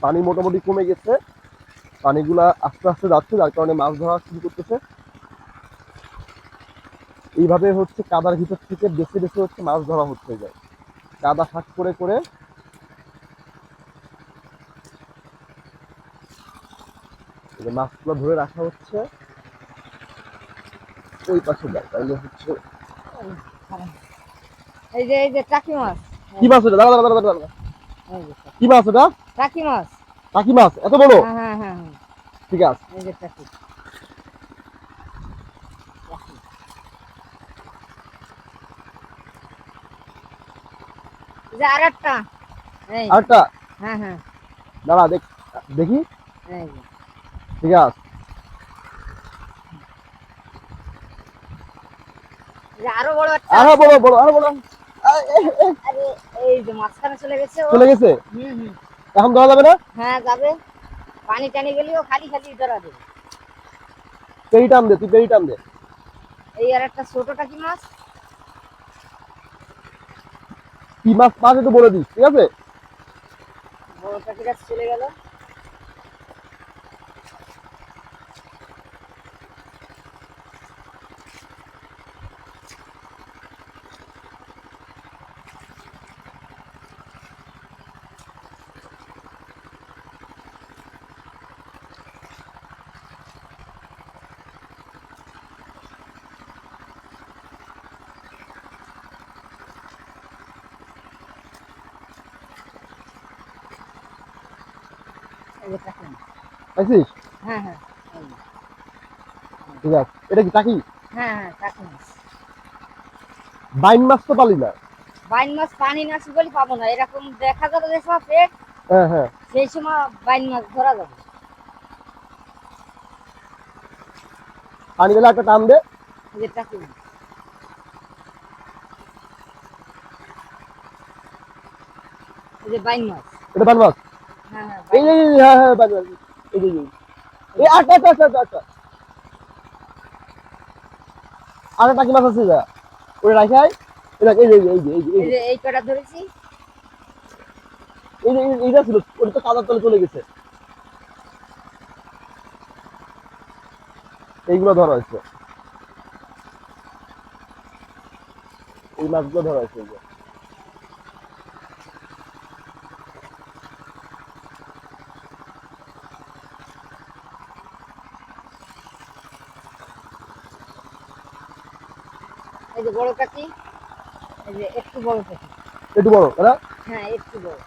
পানি মোটামুটি কমে গেছে। পানিগুলা আস্তে আস্তে যাচ্ছে যার কারণে মাছ ধরা শুরু করতেছে। এইভাবে হচ্ছে কাদার ভিতর থেকে বেছে বেছে হচ্ছে মাছ ধরা হচ্ছে যায়। কাদা ফাঁক করে করে মাছগুলো ধরে রাখা হচ্ছে ওই পাশে যায় তাহলে হচ্ছে এই যে এই যে টাকি মাছ। কি মাছ দাঁড়া দাঁড়া দাঁড়া দাঁড়া। কি মাছ ওটা টাকি মাছ। টাকি মাছ এত বড়? হ্যাঁ হ্যাঁ হ্যাঁ হ্যাঁ। ঠিক আছে। এই যে টাকি এই যে আরেকটা আরেকটা? হ্যাঁ হ্যাঁ। দাঁড়া দেখ দেখি। ঠিক আছে। আরও বড় আরও বড় বড় আরও বড়। আরে এই যে মাঝখানে চলে গেছে চলে গেছে হুম হুম এখন ধরা যাবে না হ্যাঁ যাবে। পানি টানি গেলেও খালি খালি ধরা দেবে। পেরি টান দে তুই পেরি টান দে। এই আর একটা ছোট টাকি মাছ? কি মাছ মাছ একটু বলে দিস ঠিক আছে? বড় টাকিটা চলে গেল। পাইছিস? হ্যাঁ হ্যাঁ। ঠিক আছে। এটা কি টাকি হ্যাঁ হ্যাঁ টাকি মাছ বাইন মাছ তো পালি না। বাইন মাছ পানি না বলে পাবো না। এরকম দেখা যাবে যে সময় পেট হ্যাঁ হ্যাঁ। সেই সময় বাইন মাছ ধরা যাবে। পানি গেলে একটা টান দে। যে টাকি মাছ যে বাইন মাছ। এটা বান মাছ? এই যে হ্যাঁ হ্যাঁ এই যে এই। আচ্ছা আচ্ছা আচ্ছা আচ্ছা টাকি মাছ আছে যা। ওই রাখাই এই যে এই যে এই যে এই যে এই কটা ধরেছি। এই যে এইটা ছিল ওটা তো কাদার তলে চলে গেছে। এইগুলো ধরা হয়েছে। এই মাছগুলো ধরা হয়েছে এই যে বড় কাঠি এই যে একটু বড় কাঠি একটু বড় তাই না? হ্যাঁ একটু বড়।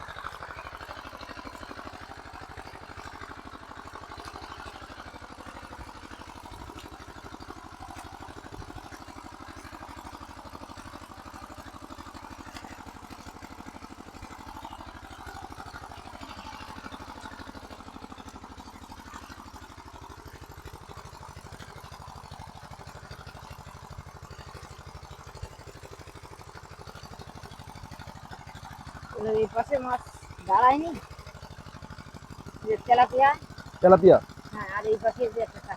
এই পাশে মাছ দাঁড়ায়নি? যে তেলাপিয়া? তেলাপিয়া? হ্যাঁ আর এই পাশে যে একটা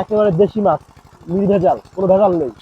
একেবারে দেশি মাছ নির্ভেজাল কোনো ভেজাল নেই।